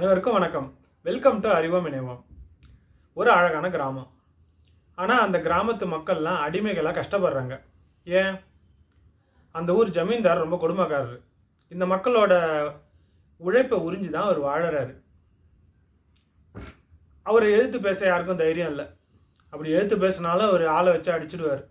அனைவருக்கும் வணக்கம். Welcome to அறிவோம் இணைவோம். ஒரு அழகான கிராமம். ஆனால் அந்த கிராமத்து மக்கள்லாம் அடிமைகளாக கஷ்டப்படுறாங்க. ஏன்? அந்த ஊர் ஜமீன்தார் ரொம்ப கொடுமைக்காரரு. இந்த மக்களோட உழைப்பை உறிஞ்சு தான் அவர் வாழறாரு. அவர் எழுத்து பேச யாருக்கும் தைரியம் இல்லை. அப்படி எழுத்து பேசினாலும் அவர் ஆளை வச்சு அடிச்சிடுவார்.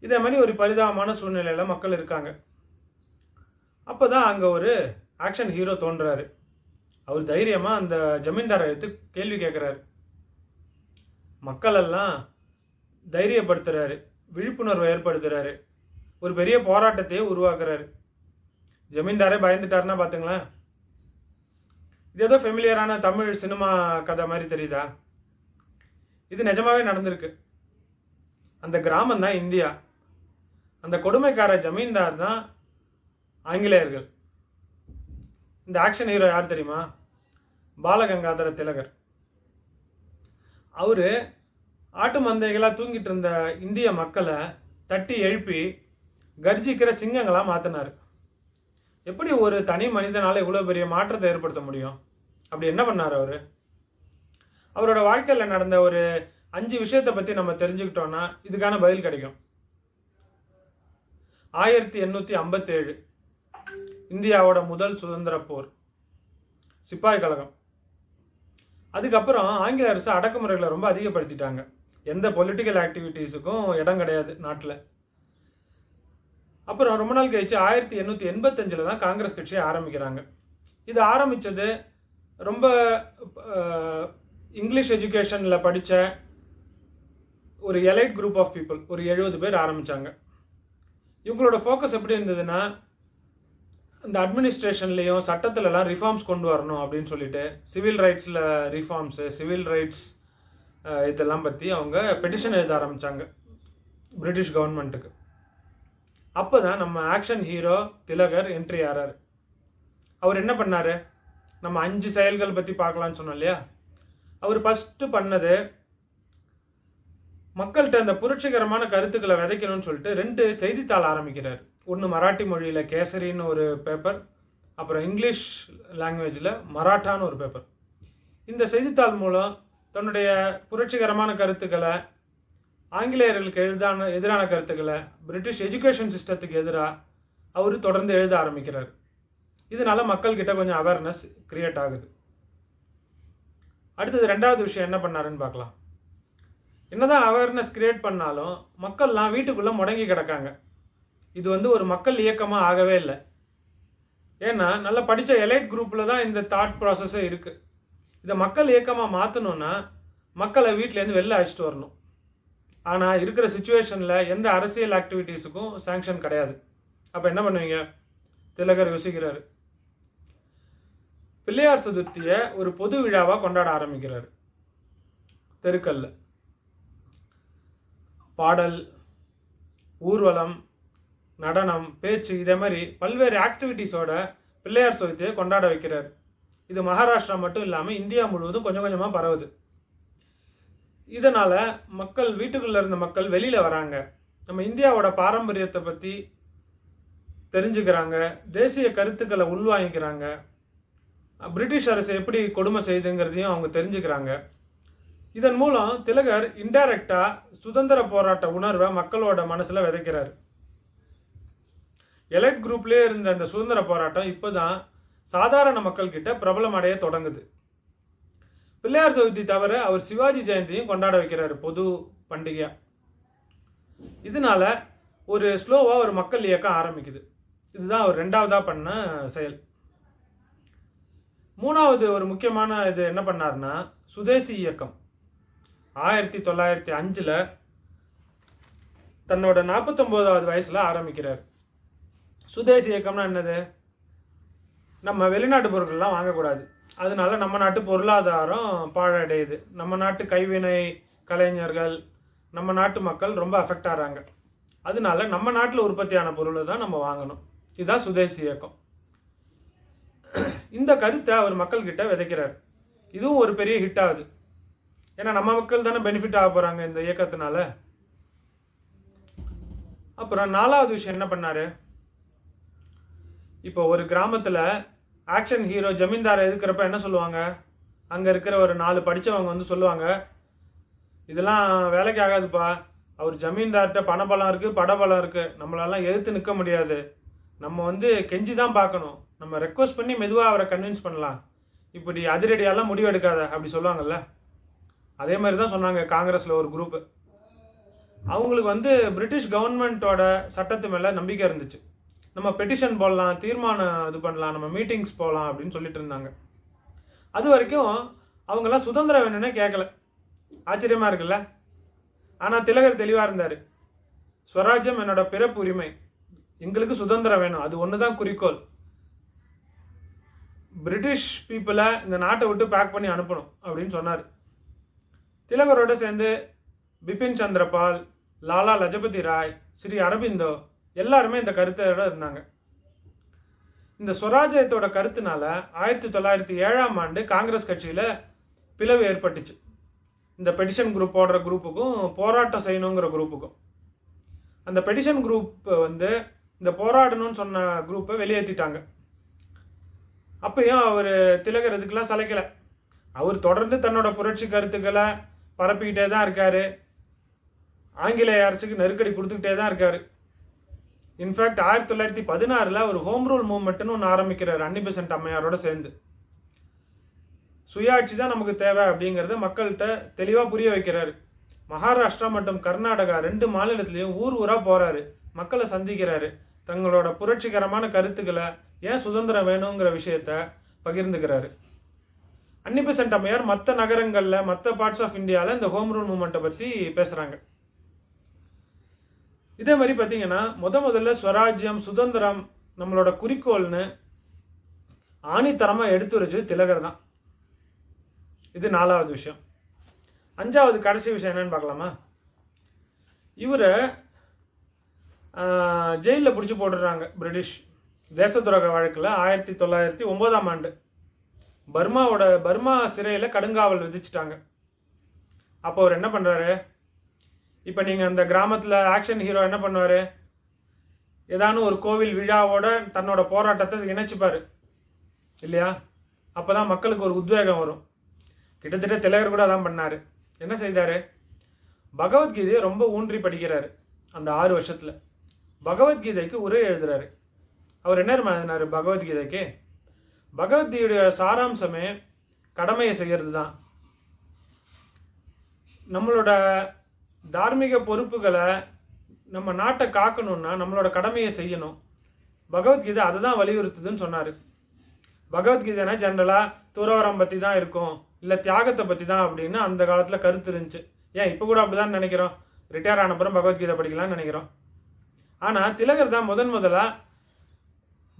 இதே மாதிரி ஒரு பரிதாபமான சூழ்நிலையில் மக்கள் இருக்காங்க. அப்போ தான் அங்கே ஒரு ஆக்ஷன் ஹீரோ தோன்றாரு. அவர் தைரியமாக அந்த ஜமீன்தாரை எடுத்து கேள்வி கேட்குறாரு மக்களெல்லாம் தைரியப்படுத்துகிறாரு விழிப்புணர்வை ஏற்படுத்துகிறாரு ஒரு பெரிய போராட்டத்தையே உருவாக்குறாரு. ஜமீன்தாரே பயந்துட்டாருன்னா பார்த்துங்களேன் இது ஏதோ ஃபெமிலியரான தமிழ் சினிமா கதை மாதிரி தெரியுதா? இது நிஜமாவே நடந்திருக்கு. அந்த கிராமம் தான் இந்தியா. அந்த கொடுமைக்கார ஜமீன்தார் தான் ஆங்கிலேயர்கள். இந்த ஆக்ஷன் ஹீரோ யார் தெரியுமா? பாலகங்காதர திலகர். அவர் ஆட்டு மந்தைகளாக தூங்கிட்டு இருந்த இந்திய மக்களை தட்டி எழுப்பி கர்ஜிக்கிற சிங்கங்களாக மாற்றினார் எப்படி ஒரு தனி மனிதனால் இவ்வளோ பெரிய மாற்றத்தை ஏற்படுத்த முடியும்? அப்படி என்ன பண்ணார் அவர்? அவரோட வாழ்க்கையில் நடந்த ஒரு அஞ்சு விஷயத்தை பற்றி நம்ம தெரிஞ்சுக்கிட்டோன்னா இதுக்கான பதில் கிடைக்கும். ஆயிரத்தி எண்ணூற்றி ஐம்பத்தேழு. இந்தியாவோட முதல் சுதந்திர போர். சிப்பாய் கழகம். அதுக்கப்புறம் ஆங்கில அரசு அடக்குமுறைகளை ரொம்ப அதிகப்படுத்திட்டாங்க. எந்த பொலிட்டிக்கல் ஆக்டிவிட்டீஸுக்கும் இடம் கிடையாது நாட்டில். அப்புறம் ரொம்ப நாள் கழிச்சு ஆயிரத்தி எண்ணூற்றி எண்பத்தஞ்சில் தான் காங்கிரஸ் கட்சியை ஆரம்பிக்கிறாங்க. இது ஆரம்பித்தது ரொம்ப இங்கிலீஷ் எஜுகேஷனில் படித்த ஒரு எலைட் குரூப் ஆஃப் பீப்புள் ஒரு எழுபது பேர் ஆரம்பித்தாங்க இவங்களோட ஃபோக்கஸ் எப்படி இருந்ததுன்னா இந்த அட்மினிஸ்ட்ரேஷன்லேயும் சட்டத்திலலாம் ரிஃபார்ம்ஸ் கொண்டு வரணும் அப்படின்னு சொல்லிட்டு சிவில் ரைட்ஸில் ரிஃபார்ம்ஸு சிவில் ரைட்ஸ் இதெல்லாம் பற்றி அவங்க பெட்டிஷன் எழுத ஆரம்பித்தாங்க பிரிட்டிஷ் கவர்மெண்ட்டுக்கு அப்போ தான் நம்ம ஆக்ஷன் ஹீரோ திலகர் என்ட்ரி ஆறார். அவர் என்ன பண்ணார்? நம்ம அஞ்சு செயல்கள் பற்றி பார்க்கலான்னு சொன்னோம் இல்லையா? அவர் ஃபஸ்ட்டு பண்ணது மக்கள்கிட்ட அந்த புரட்சிகரமான கருத்துக்களை விதைக்கணும்னு சொல்லிட்டு ரெண்டு செய்தித்தாள் ஆரம்பிக்கிறார். ஒன்று மராட்டி மொழியில் கேசரின்னு ஒரு பேப்பர் அப்புறம் இங்கிலீஷ் லாங்குவேஜில் மராட்டான்னு ஒரு பேப்பர் இந்த செய்தித்தாள் மூலம் தன்னுடைய புரட்சிகரமான கருத்துக்களை ஆங்கிலேயர்களுக்கு எழுதான எதிரான கருத்துக்களை பிரிட்டிஷ் எஜுகேஷன் சிஸ்டத்துக்கு எதிராக அவர் தொடர்ந்து எழுத ஆரம்பிக்கிறார். இதனால மக்கள்கிட்ட கொஞ்சம் அவேர்னஸ் க்ரியேட் ஆகுது. அடுத்தது ரெண்டாவது விஷயம் என்ன பண்ணாருன்னு பார்க்கலாம். என்னதான் அவேர்னஸ் க்ரியேட் பண்ணாலும் மக்கள்லாம் வீட்டுக்குள்ளே முடங்கி கிடக்காங்க. இது வந்து ஒரு மக்கள் இயக்கமாக ஆகவே இல்லை. ஏன்னா நல்லா படித்த எலைட் குரூப்பில் தான் இந்த தாட் ப்ராசஸே இருக்குது இதை மக்கள் இயக்கமாக மாற்றணும்னா மக்களை வீட்டிலேருந்து வெளில அழைச்சிட்டு வரணும். ஆனால் இருக்கிற சுச்சுவேஷனில் எந்த அரசியல் ஆக்டிவிட்டீஸுக்கும் சேங்ஷன் கிடையாது. அப்போ என்ன பண்ணுவீங்க? திலகர் யோசிக்கிறாரு. பிள்ளையார் சதுர்த்தியை ஒரு பொது விழாவாக கொண்டாட ஆரம்பிக்கிறாரு. தெருக்கல்ல பாடல் ஊர்வலம் நடனம் பேச்சு இதே மாதிரி பல்வேறு ஆக்டிவிட்டீஸோட பிள்ளையார் சதுர்த்தியை கொண்டாட வைக்கிறார். இது மகாராஷ்டிரா மட்டும் இல்லாமல் இந்தியா முழுவதும் கொஞ்சம் கொஞ்சமாக பரவுது. இதனால் மக்கள் வீட்டுக்குள்ளே இருந்த மக்கள் வெளியில் வராங்க. நம்ம இந்தியாவோட பாரம்பரியத்தை பற்றி தெரிஞ்சுக்கிறாங்க. தேசிய கருத்துக்களை உள்வாங்கிக்கிறாங்க. பிரிட்டிஷ் அரசு எப்படி கொடுமை செய்யுதுங்கிறதையும் அவங்க தெரிஞ்சுக்கிறாங்க. இதன் மூலம் திலகர் இன்டைரக்டாக சுதந்திர போராட்ட உணர்வை மக்களோட மனசில் விதைக்கிறார். எலைட் குரூப்லேயே இருந்த அந்த சுதந்திர போராட்டம் இப்போ தான் சாதாரண மக்கள்கிட்ட பிரபலமடைய தொடங்குது. பிள்ளையார் சதுர்த்தி தவிர அவர் சிவாஜி ஜெயந்தியும் கொண்டாட வைக்கிறாரு பொது பண்டிகையாக இதனால ஒரு ஸ்லோவாக ஒரு மக்கள் இயக்கம் ஆரம்பிக்குது. இதுதான் அவர் ரெண்டாவதாக பண்ண செயல். மூணாவது ஒரு முக்கியமான இது என்ன பண்ணார்னா சுதேசி இயக்கம். ஆயிரத்தி தொள்ளாயிரத்தி அஞ்சில் தன்னோட நாற்பத்தொம்போதாவது வயசில் ஆரம்பிக்கிறார். சுதேசி இயக்கம்னா என்னது? நம்ம வெளிநாட்டு பொருட்கள்லாம் வாங்கக்கூடாது. அதனால நம்ம நாட்டு பொருளாதாரம் பாழடையுது. நம்ம நாட்டு கைவினை கலைஞர்கள் நம்ம நாட்டு மக்கள் ரொம்ப அஃபெக்ட் ஆகிறாங்க. அதனால நம்ம நாட்டில் உற்பத்தியான பொருளை தான் நம்ம வாங்கணும். இதுதான் சுதேசி இயக்கம். இந்த கருத்தை அவர் மக்கள்கிட்ட விதைக்கிறார். இதுவும் ஒரு பெரிய ஹிட் ஆகுது. ஏன்னா நம்ம மக்கள் தானே பெனிஃபிட் ஆக போகிறாங்க இந்த இயக்கத்தினால. அப்புறம் நாலாவது விஷயம் என்ன பண்ணார்? இப்போ ஒரு கிராமத்தில் ஆக்ஷன் ஹீரோ ஜமீன்தாரை எதுக்குறப்ப என்ன சொல்லுவாங்க? அங்கே இருக்கிற ஒரு நாலு படித்தவங்க வந்து சொல்லுவாங்க இதெல்லாம் வேலைக்கு ஆகாதுப்பா. அவர் ஜமீன்தார்கிட்ட பணபலம் இருக்குது படபலம் இருக்குது நம்மளெல்லாம் எதிர்த்து நிற்க முடியாது. நம்ம வந்து கெஞ்சி தான் பார்க்கணும். நம்ம ரெக்வஸ்ட் பண்ணி மெதுவாக அவரை கன்வின்ஸ் பண்ணலாம். இப்படி அதிரடியாலாம் முடிவெடுக்காத அப்படி சொல்லுவாங்கல்ல. அதே மாதிரி தான் சொன்னாங்க காங்கிரஸில் ஒரு குரூப்பு அவங்களுக்கு வந்து பிரிட்டிஷ் கவர்மெண்ட்டோட சட்டத்து மேலே நம்பிக்கை இருந்துச்சு. நம்ம பெட்டிஷன் போடலாம் தீர்மானம் இது பண்ணலாம் நம்ம மீட்டிங்ஸ் போகலாம் அப்படின்னு சொல்லிட்டு இருந்தாங்க. அது வரைக்கும் அவங்கெல்லாம் சுதந்திரம் வேணும்னே கேட்கல ஆச்சரியமா இருக்குல்ல? ஆனால் திலகர் தெளிவாக இருந்தார். ஸ்வராஜ்யம் என்னோட பிறப்பு உரிமை. எங்களுக்கு சுதந்திரம் வேணும். அது ஒன்று தான் குறிக்கோள். பிரிட்டிஷ் பீப்புளை இந்த நாட்டை விட்டு பேக் பண்ணி அனுப்பணும் அப்படின்னு சொன்னார். திலகரோடு சேர்ந்து பிபின் சந்திரபால் லாலா லஜபதி ராய் ஸ்ரீ அரபிந்தோ எல்லாருமே இந்த கருத்தோட இருந்தாங்க. இந்த சுவராஜ்யத்தோட கருத்துனால ஆயிரத்தி தொள்ளாயிரத்தி ஏழாம் ஆண்டு காங்கிரஸ் கட்சியில் பிளவு ஏற்பட்டுச்சு. இந்த பெடிஷன் குரூப் போடுற குரூப்புக்கும் போராட்டம் செய்யணுங்கிற குரூப்புக்கும் அந்த பெடிஷன் குரூப் வந்து இந்த போராடணும்னு சொன்ன குரூப்பை வெளியேற்றிட்டாங்க. அப்பயும் அவர் திலகர் இதுக்கெல்லாம் சலைக்கலை அவர் தொடர்ந்து தன்னோட புரட்சி கருத்துக்களை பரப்பிக்கிட்டே தான் இருக்காரு. ஆங்கிலேய அரசுக்கு நெருக்கடி கொடுத்துக்கிட்டே தான் இருக்காரு. இன்ஃபேக்ட் ஆயிரத்தி தொள்ளாயிரத்தி பதினாறில் ஒரு ஹோம் ரூல் மூவ்மெண்ட்னு ஒன்று ஆரம்பிக்கிறார் அன்னி பெசன்ட் அம்மையாரோட சேர்ந்து. சுயாட்சி தான் நமக்கு தேவை அப்படிங்கிறத மக்கள்கிட்ட தெளிவாக புரிய வைக்கிறாரு. மகாராஷ்டிரா மற்றும் கர்நாடகா ரெண்டு மாநிலத்திலையும் ஊர் ஊராக போகிறாரு மக்களை சந்திக்கிறாரு. தங்களோட புரட்சிகரமான கருத்துக்களை ஏன் சுதந்திரம் வேணுங்கிற விஷயத்த பகிர்ந்துக்கிறாரு. அன்னி பெசன்ட் அம்மையார் மற்ற நகரங்களில் மற்ற பார்ட்ஸ் ஆஃப் இந்தியாவில் இந்த ஹோம் ரூல் மூமெண்ட்டை பற்றி பேசுகிறாங்க இதே மாதிரி பார்த்தீங்கன்னா முத முதல்ல ஸ்வராஜ்யம் சுதந்திரம் நம்மளோட குறிக்கோள்னு ஆணித்தரமாக எடுத்து வச்சது திலகர் தான். இது நாலாவது விஷயம். அஞ்சாவது கடைசி விஷயம் என்னன்னு பார்க்கலாமா? இவரை ஜெயிலில் பிடிச்சி போட்டுடுறாங்க பிரிட்டிஷ் தேச துரோக வழக்கில் ஆயிரத்தி தொள்ளாயிரத்தி ஒன்பதாம் ஆண்டு. பர்மாவோட பர்மா சிறையில் கடுங்காவல் விதிச்சிட்டாங்க. அப்போ அவர் என்ன பண்ணுறாரு இப்போ நீங்கள் அந்த கிராமத்தில் ஆக்ஷன் ஹீரோ என்ன பண்ணுவார்? ஏதானும் ஒரு கோவில் விழாவோட தன்னோட போராட்டத்தை இணைச்சிப்பார். இல்லையா? அப்போ தான் மக்களுக்கு ஒரு உத்வேகம் வரும். கிட்டத்தட்ட திலகர் கூட அதான் பண்ணார். என்ன செய்தார்? பகவத்கீதையை ரொம்ப ஊன்றி படிக்கிறாரு அந்த ஆறு வருஷத்தில். பகவத்கீதைக்கு உரை எழுதுறாரு. அவர் என்ன எழுதினார் பகவத்கீதைக்கு? பகவத்கீதையுடைய சாராம்சமே கடமையை செய்கிறது தான் நம்மளோட தார்மீக பொறுப்புகளை நம்ம நாட்டை காக்கணும்னா நம்மளோட கடமையை செய்யணும். பகவத்கீதை அதை தான் வலியுறுத்துதுன்னு சொன்னார். பகவத்கீதைனா ஜென்ரலாக துறவரம் பற்றி தான் இருக்கும் இல்லை தியாகத்தை பற்றி தான் அப்படின்னு அந்த காலத்தில் கருத்து இருந்துச்சு. ஏன் இப்போ கூட அப்படி தான் நினைக்கிறோம் ரிட்டையர் ஆனப்புறம் பகவத்கீதை படிக்கலாம்னு நினைக்கிறோம். ஆனால் திலகர் தான் முதன் முதலாக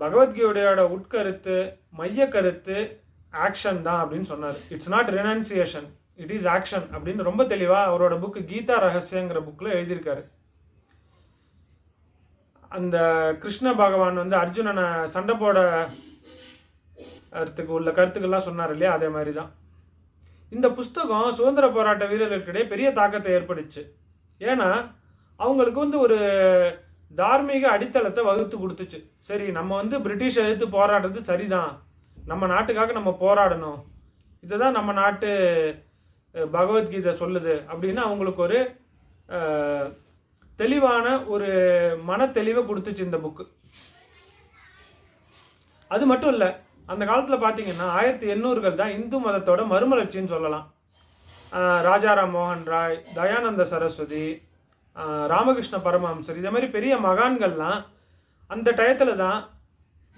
பகவத்கீதையோட உட்கருத்து மைய கருத்து ஆக்ஷன் தான் அப்படின்னு சொன்னார். It's not renunciation it is action அப்படின்னு ரொம்ப தெளிவாக அவரோட புக்கு கீதா ரகசியங்கிற புக்கில் எழுதியிருக்காரு. அந்த கிருஷ்ண பகவான் வந்து அர்ஜுனனை சண்டை போட உள்ள கருத்துக்கள்லாம் சொன்னார் இல்லையா? அதே மாதிரி தான் இந்த புஸ்தகம் சுதந்திர போராட்ட வீரர்களுக்கிடையே பெரிய தாக்கத்தை ஏற்படுச்சு. ஏன்னா அவங்களுக்கு வந்து ஒரு தார்மீக அடித்தளத்தை வகுத்து கொடுத்துச்சு. சரி நம்ம வந்து பிரிட்டிஷ் எதிர்த்து போராடுறது சரிதான். நம்ம நாட்டுக்காக நம்ம போராடணும். இதுதான் நம்ம நாட்டு பகவத்கீதை சொல்லுது அப்படின்னு அவங்களுக்கு ஒரு தெளிவான ஒரு மன தெளிவை கொடுத்துச்சு இந்த புக்கு அது மட்டும் இல்லை அந்த காலத்தில் பார்த்தீங்கன்னா ஆயிரத்தி எண்ணூறுகள் தான் இந்து மதத்தோட மறுமலர்ச்சின்னு சொல்லலாம். ராஜாராம் மோகன் ராய் தயானந்த சரஸ்வதி ராமகிருஷ்ண பரமஹம்சர் இதே மாதிரி பெரிய மகான்கள்லாம் அந்த டயத்தில் தான்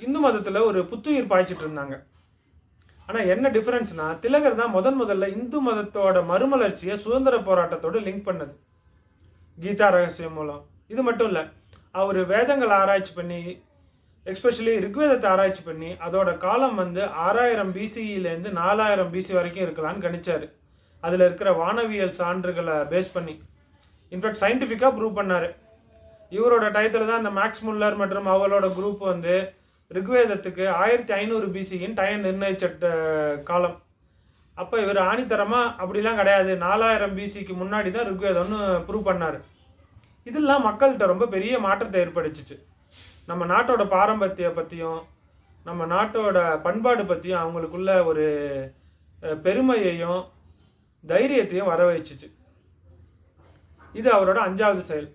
இந்து மதத்தில் ஒரு புத்துயிர் பாய்ச்சிட்டு இருந்தாங்க. ஆனால் என்ன டிஃப்ரென்ஸ்னா திலகர் தான் முதன் முதல்ல இந்து மதத்தோட மறுமலர்ச்சியை சுதந்திர போராட்டத்தோடு லிங்க் பண்ணது. கீதா ரகசியம் மூலம். இது மட்டும் இல்லை அவர் வேதங்கள் ஆராய்ச்சி பண்ணி எக்ஸ்பெஷலி ரிக்வேதத்தை ஆராய்ச்சி பண்ணி அதோட காலம் வந்து ஆறாயிரம் பிசியிலேருந்து நாலாயிரம் பிசி வரைக்கும் இருக்கலாம்னு கணிச்சார். அதில் இருக்கிற வானவியல் சான்றுகளை பேஸ் பண்ணி. இன்ஃபேக்ட் சயின்டிஃபிக்காக ப்ரூவ் பண்ணார். இவரோட டயத்தில் தான் அந்த மேக்ஸ் முல்லர் மற்றும் அவளோட குரூப் வந்து ரிக்வேதத்துக்கு ஆயிரத்தி ஐநூறு பிசியின் டயம் நிர்ணயிச்ச காலம். அப்போ இவர் ஆணித்தரமாக அப்படிலாம் கிடையாது. நாலாயிரம் பிசிக்கு முன்னாடி தான் ரிக்வேதம்னு ப்ரூவ் பண்ணார். இதெல்லாம் மக்கள்கிட்ட ரொம்ப பெரிய மாற்றத்தை ஏற்படுத்துச்சு. நம்ம நாட்டோட பாரம்பரிய பற்றியும் நம்ம நாட்டோட பண்பாடு பற்றியும் அவங்களுக்குள்ள ஒரு பெருமையையும் தைரியத்தையும் வர வச்சுச்சு இது அவரோட அஞ்சாவது செயல்.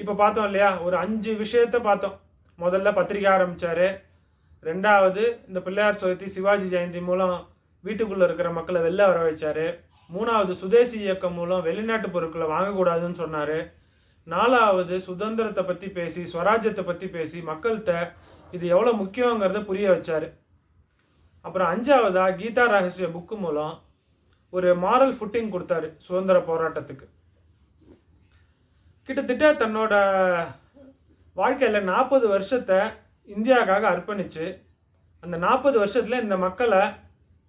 இப்போ பார்த்தோம் இல்லையா? ஒரு அஞ்சு விஷயத்த பார்த்தோம். முதல்ல பத்திரிக்கை ஆரம்பிச்சாரு. ரெண்டாவது இந்த பிள்ளையார் சதுர்த்தி சிவாஜி ஜெயந்தி மூலம் வீட்டுக்குள்ளே இருக்கிற மக்களை வெளில வர வச்சார். மூணாவது சுதேசி இயக்கம் மூலம் வெளிநாட்டு பொருட்களை வாங்கக்கூடாதுன்னு சொன்னார். நாலாவது சுதந்திரத்தை பற்றி பேசி ஸ்வராஜ்யத்தை பற்றி பேசி மக்கள்கிட்ட இது எவ்வளோ முக்கியங்கிறத புரிய வச்சார். அப்புறம் அஞ்சாவதாக கீதா ரகசிய புக்கு மூலம் ஒரு மாரல் ஃபுட்டிங் கொடுத்தாரு சுதந்திர போராட்டத்துக்கு. கிட்டத்தட்ட தன்னோட வாழ்க்கையில் நாற்பது வருஷத்தை இந்தியாவுக்காக அர்ப்பணித்து அந்த நாற்பது வருஷத்தில் இந்த மக்களை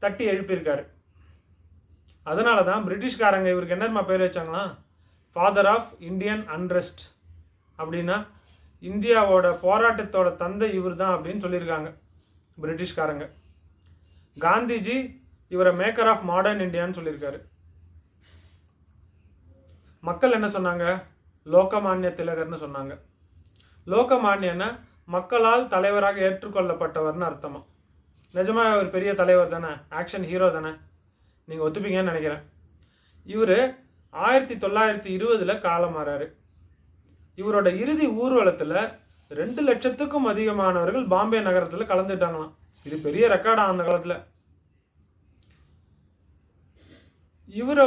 தட்டி எழுப்பியிருக்காரு. அதனால தான் பிரிட்டிஷ்காரங்க இவருக்கு என்னமா பேர் வச்சாங்களாம் ஃபாதர் ஆஃப் இந்தியன் அன்ரெஸ்ட் அப்படின்னா இந்தியாவோட போராட்டத்தோட தந்தை இவர் தான் அப்படின்னு சொல்லியிருக்காங்க பிரிட்டிஷ்காரங்க. காந்திஜி இவரை மேக்கர் ஆஃப் மாடர்ன் இந்தியான்னு சொல்லியிருக்காரு. மக்கள் என்ன சொன்னாங்க? லோகமானிய திலகர்னு சொன்னாங்க. லோகமானியன்னா மக்களால் தலைவராக ஏற்றுக்கொள்ளப்பட்டவர்னு அர்த்தமா? நிஜமா ஒரு பெரிய தலைவர் தானே ஆக்ஷன் ஹீரோ தானே? நீங்கள் ஒத்துப்பீங்கன்னு நினைக்கிறேன். இவர் ஆயிரத்தி தொள்ளாயிரத்தி இருபதில் காலமாறாரு இவரோட இறுதி ஊர்வலத்தில் ரெண்டு லட்சத்துக்கும் அதிகமானவர்கள் பாம்பே நகரத்தில் கலந்துட்டாங்களாம். இது பெரிய ரெக்கார்டா அந்த காலத்தில். இவர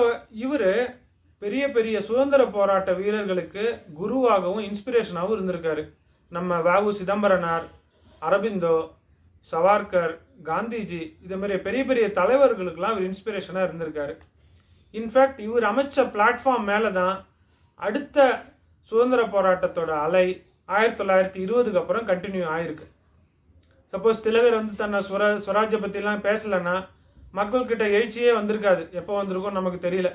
இவர் பெரிய பெரிய சுதந்திர போராட்ட வீரர்களுக்கு குருவாகவும் இன்ஸ்பிரேஷனாகவும் இருந்திருக்காரு. நம்ம வாவு சிதம்பரனார் அரபிந்தோ சவார்கர் காந்திஜி இது மாதிரி பெரிய பெரிய தலைவர்களுக்கெல்லாம் இவர் இன்ஸ்பிரேஷனாக இருந்திருக்காரு. இன்ஃபேக்ட் இவர் அமைச்ச பிளாட்ஃபார்ம் மேலே தான் அடுத்த சுதந்திர போராட்டத்தோட அலை ஆயிரத்தி தொள்ளாயிரத்தி இருபதுக்கு அப்புறம் கண்டினியூ ஆயிருக்கு. சப்போஸ் திலகர் வந்து தன்னை சுர சுவராஜ்ய பற்றிலாம் பேசலைன்னா மக்கள்கிட்ட எழுச்சியே வந்திருக்காது. எப்போ வந்திருக்கோ நமக்கு தெரியல.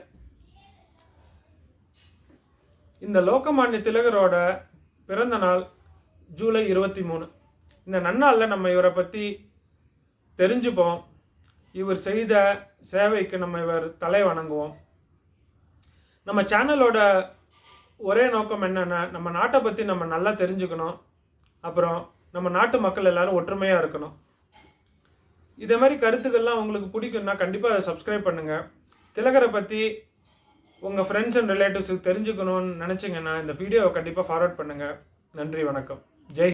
இந்த லோகமானிய திலகரோட பிறந்த நாள் ஜூலை இருபத்தி மூணு. இந்த நன்னாளில் நம்ம இவரை பற்றி தெரிஞ்சுப்போம். இவர் செய்த சேவைக்கு நம்ம இவர் தலை வணங்குவோம். நம்ம சேனலோட ஒரே நோக்கம் என்னென்னா நம்ம நாட்டை பற்றி நம்ம நல்லா தெரிஞ்சுக்கணும். அப்புறம் நம்ம நாட்டு மக்கள் எல்லாரும் ஒற்றுமையாக இருக்கணும். இதே மாதிரி கருத்துக்கள்லாம் உங்களுக்கு பிடிக்கும்னா கண்டிப்பாக அதை சப்ஸ்கிரைப் பண்ணுங்கள் திலகரை பற்றி உங்கள் ஃப்ரெண்ட்ஸ் அண்ட் ரிலேட்டிவ்ஸுக்கு தெரிஞ்சுக்கணும்னு நினச்சிங்கன்னா இந்த வீடியோவை கண்டிப்பாக ஃபார்வர்ட் பண்ணுங்கள் நன்றி வணக்கம். ஜெய்